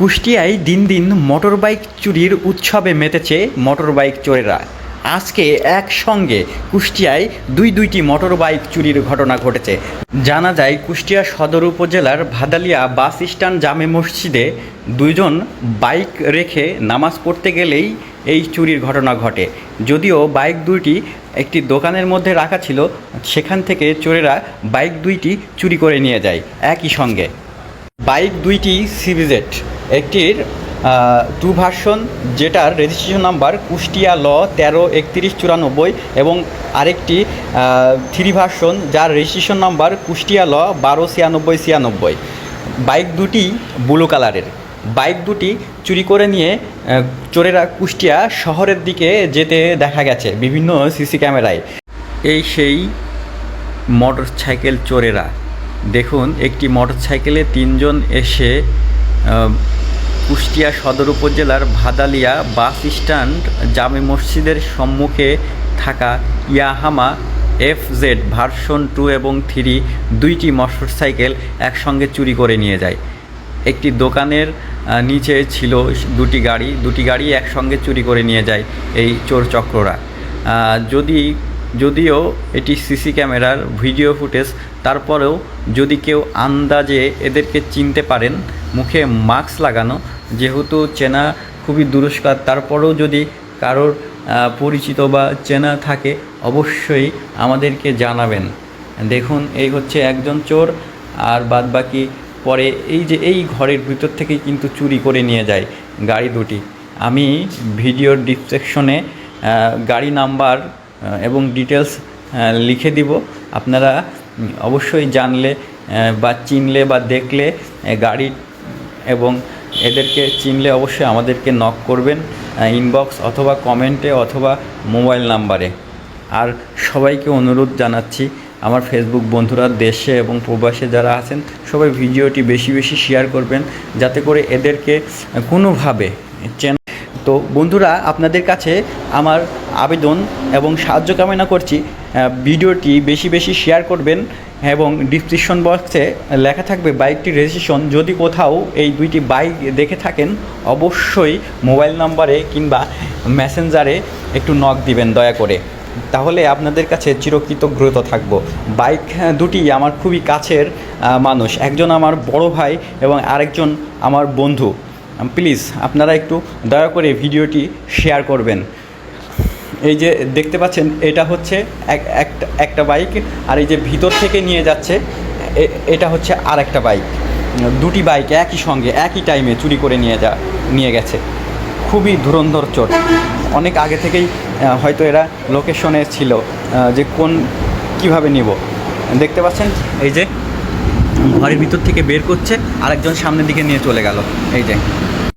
কুষ্টিয়ায় দিন দিন মোটরবাইক চুরির উৎসবে মেতেছে মোটরবাইক চোরেরা। আজকে একসঙ্গে কুষ্টিয়ায় দুই দুইটি মোটরবাইক চুরির ঘটনা ঘটেছে। জানা যায়, কুষ্টিয়া সদর উপজেলার ভাদালিয়া বাস স্ট্যান্ড জামে মসজিদে দুইজন বাইক রেখে নামাজ পড়তে গেলেই এই চুরির ঘটনা ঘটে। যদিও বাইক দুইটি একটি দোকানের মধ্যে রাখা ছিল, সেখান থেকে চোরেরা বাইক দুইটি চুরি করে নিয়ে যায়। একই সঙ্গে। বাইক দুইটি সিভিজেট একটির টু ভার্সন যেটার রেজিস্ট্রেশন নাম্বার কুষ্টিয়া ল তেরো একত্রিশ চুরানব্বই এবং আরেকটি থ্রি ভার্সন যার রেজিস্ট্রেশন নাম্বার কুষ্টিয়া ল বারো ছিয়ানব্বই ছিয়ানব্বই। বাইক দুটি ব্লু কালারের বাইক দুটি চুরি করে নিয়ে চোরেরা কুষ্টিয়া শহরের দিকে যেতে দেখা গেছে বিভিন্ন সিসি ক্যামেরায়। এই সেই মোটর সাইকেল চোরেরা। দেখুন, একটি মোটরসাইকেলে তিনজন এসে কুষ্টিয়া সদর উপজেলার ভাদালিয়া বাস স্ট্যান্ড জামে মসজিদের সম্মুখে থাকা Yamaha F Z version two এবং থ্রি দুইটি মোটরসাইকেল একসঙ্গে চুরি করে নিয়ে যায়। একটি দোকানের নিচে ছিল দুটি গাড়ি দুটি গাড়ি একসঙ্গে চুরি করে নিয়ে যায় এই চোর চক্ররা। যদি, যদিও এটি সিসি ক্যামেরার ভিডিও ফুটেজ, তারপরেও যদি কেউ আন্দাজে এদেরকে চিনতে পারেন, মুখে মাস্ক লাগানো যেহেতু চেনা খুবই দুরস্কার, তারপরেও যদি কারোর পরিচিত বা চেনা থাকে, অবশ্যই আমাদেরকে জানাবেন। দেখুন, এই হচ্ছে একজন চোর, আর বাদ বাকি পরে এই যে এই ঘরের ভিতর থেকেই কিন্তু চুরি করে নিয়ে যায় গাড়ি দুটি। আমি ভিডিওর ডিসক্রিপশনে গাড়ি নাম্বার এবং ডিটেলস লিখে দিব। আপনারা অবশ্যই জানলে বা চিনলে বা দেখলে গাড়ি এবং এদেরকে চিনলে অবশ্যই আমাদেরকে নক করবেন ইনবক্স অথবা কমেন্টে অথবা মোবাইল নাম্বারে আর সবাইকে অনুরোধ জানাচ্ছি, আমার ফেসবুক বন্ধুরা, দেশে এবং প্রবাসে যারা আছেন, সবাই ভিডিওটি বেশি বেশি শেয়ার করবেন, যাতে করে এদেরকে কোনোভাবে চেন তো বন্ধুরা, আপনাদের কাছে আমার আবেদন এবং সাহায্য কামনা করছি। ভিডিওটি বেশি বেশি শেয়ার করবেন এবং ডিসক্রিপশন বক্সে লেখা থাকবে বাইকটির রেজিস্ট্রেশন যদি কোথাও এই দুইটি বাইক দেখে থাকেন, অবশ্যই মোবাইল নাম্বারে কিংবা মেসেঞ্জারে একটু নক দিবেন দয়া করে। তাহলে আপনাদের কাছে চিরকৃতজ্ঞত থাকব। বাইক দুটি আমার খুবই কাছের মানুষ। একজন আমার বড় ভাই এবং আরেকজন আমার বন্ধু। প্লিজ আপনারা একটু দয়া করে ভিডিওটি শেয়ার করবেন। এই যে দেখতে পাচ্ছেন, এটা হচ্ছে এক একটা একটা বাইক, আর এই যে ভিতর থেকে নিয়ে যাচ্ছে এটা হচ্ছে আর একটা বাইক। দুটি বাইক একই সঙ্গে, একই টাইমে চুরি করে নিয়ে যা, নিয়ে গেছে। খুবই ধুরন্ধর চোট অনেক আগে থেকেই হয়তো এরা লোকেশনে ছিল যে কোন, কীভাবে নিব। দেখতে পাচ্ছেন, এই যে ঘরের ভিতর থেকে বের করছে, আরেকজন সামনের দিকে নিয়ে চলে গেল। এই যে